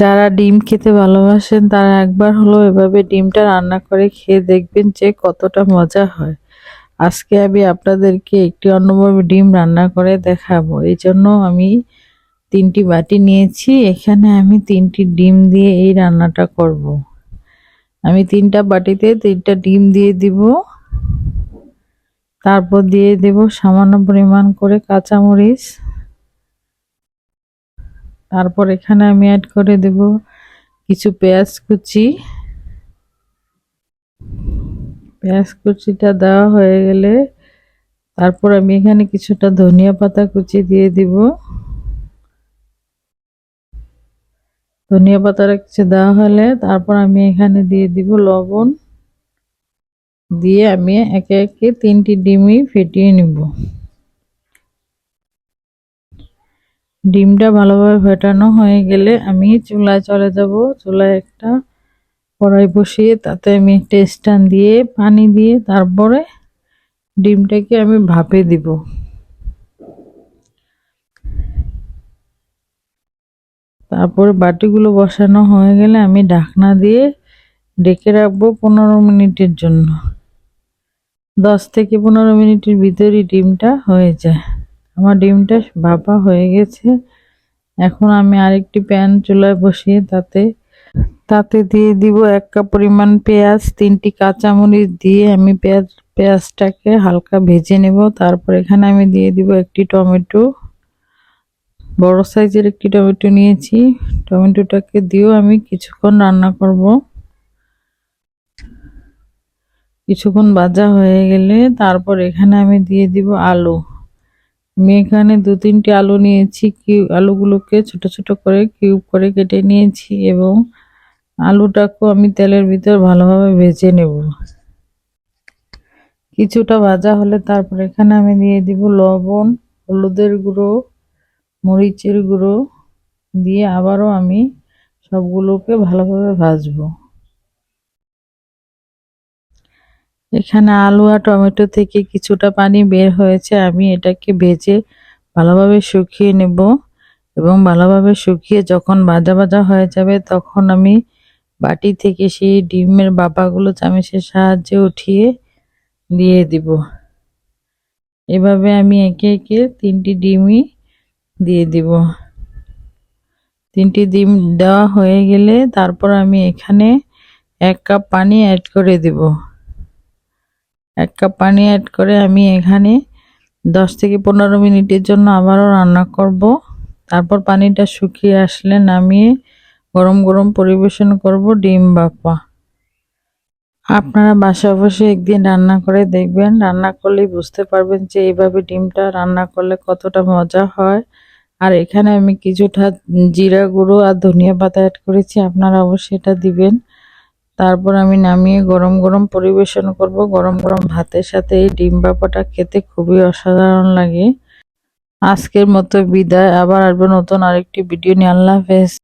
যারা ডিম খেতে ভালোবাসেন, তারা একবার হলো এভাবে ডিমটা রান্না করে খেয়ে দেখবেন যে কতটা মজা হয়। আজকে আমি আপনাদেরকে একটি অন্যভাবে ডিম রান্না করে দেখাবো। এই জন্য আমি তিনটি বাটি নিয়েছি। এখানে আমি তিনটি ডিম দিয়ে এই রান্নাটা করব। আমি তিনটা বাটিতে তিনটা ডিম দিয়ে দিব। তারপর দিয়ে দেব সামান্য পরিমাণ করে কাঁচামরিচ। তারপর এখানে আমি অ্যাড করে দেব কিছু পেঁয়াজ কুচি। পেঁয়াজ কুচিটা দেওয়া হয়ে গেলে তারপর আমি এখানে কিছুটা ধনিয়া পাতা কুচি দিয়ে দিব। ধনিয়া পাতাটা কিছু দেওয়া হলে তারপর আমি এখানে দিয়ে দিব লবণ। দিয়ে আমি একে একে তিনটি ডিমই ফেটিয়ে নিব। ডিমটা ভালোভাবে ফেটানো হয়ে গেলে আমি চুলায় চলে যাব চুলায় একটা কড়াই বসিয়ে তাতে আমি একটা স্ট্যান্ড দিয়ে পানি দিয়ে তারপরে ডিমটাকে আমি ভাপে দিব। তারপরে বাটিগুলো বসানো হয়ে গেলে আমি ঢাকনা দিয়ে ডেকে রাখব পনেরো মিনিটের জন্য। দশ থেকে পনেরো মিনিটের ভিতরই ডিমটা হয়ে যায়। আমার ডিমটা ভাপা হয়ে গেছে। এখন আমি আরেকটি প্যান চুলায় বসিয়ে তাতে তাতে দিয়ে দিব এক কাপ পরিমাণ পেঁয়াজ, তিনটি কাঁচামরিচ দিয়ে আমি পেঁয়াজ, পেঁয়াজটাকে হালকা ভেজে নেব। তারপর এখানে আমি দিয়ে দিব একটি টমেটো। বড় সাইজের একটি টমেটো নিয়েছি। টমেটোটাকে দিয়েও আমি কিছুক্ষণ রান্না করব। কিছুক্ষণ ভাজা হয়ে গেলে তারপর এখানে আমি দিয়ে দিব আলু। আমি এখানে দু তিনটি আলু নিয়েছি কিউ আলুগুলোকে ছোট ছোট করে কিউব করে কেটে নিয়েছি এবং আলুটাকেও আমি তেলের ভিতর ভালোভাবে ভেজে নেব। কিছুটা ভাজা হলে তারপর এখানে আমি দিয়ে দিব লবণ, হলুদের গুঁড়ো, মরিচের গুঁড়ো, দিয়ে আবারও আমি সবগুলোকে ভালোভাবে ভাজবো। এখানে আলু আর টমেটো থেকে কিছুটা পানি বের হয়েছে। আমি এটাকে ভেজে ভালোভাবে শুকিয়ে নেব এবং ভালোভাবে শুকিয়ে যখন ভাজা ভাজা হয়ে যাবে তখন আমি বাটি থেকে সেই ডিমের বাপাগুলো চামচের সাহায্যে উঠিয়ে দিয়ে দিব। এভাবে আমি একে একে তিনটি ডিমই দিয়ে দিব। তিনটি ডিম দেওয়া হয়ে গেলে তারপর আমি এখানে এক কাপ পানি অ্যাড করে দেব। এক কাপ পানি অ্যাড করে আমি এখানে দশ থেকে পনেরো মিনিটের জন্য আবারও রান্না করব। তারপর পানিটা শুকিয়ে আসলে নামিয়ে গরম গরম পরিবেশন করব ডিম বাপা। আপনারা বাসা বসে একদিন রান্না করে দেখবেন, রান্না করলেই বুঝতে পারবেন যে এইভাবে ডিমটা রান্না করলে কতটা মজা হয়। আর এখানে আমি কিছুটা জিরা গুঁড়ো আর ধনিয়া পাতা অ্যাড করেছি, আপনারা অবশ্যই এটা দিবেন। তারপর আমি নামিয়ে গরম গরম পরিবেশন করব। গরম গরম ভাতের সাথে এই ডিম বাপাটা খেতে খুবই অসাধারণ লাগে। আজকের মতো বিদায়। আবার আসব নতুন আরেকটি ভিডিও নিয়ে। আল্লাহ হাফেজ।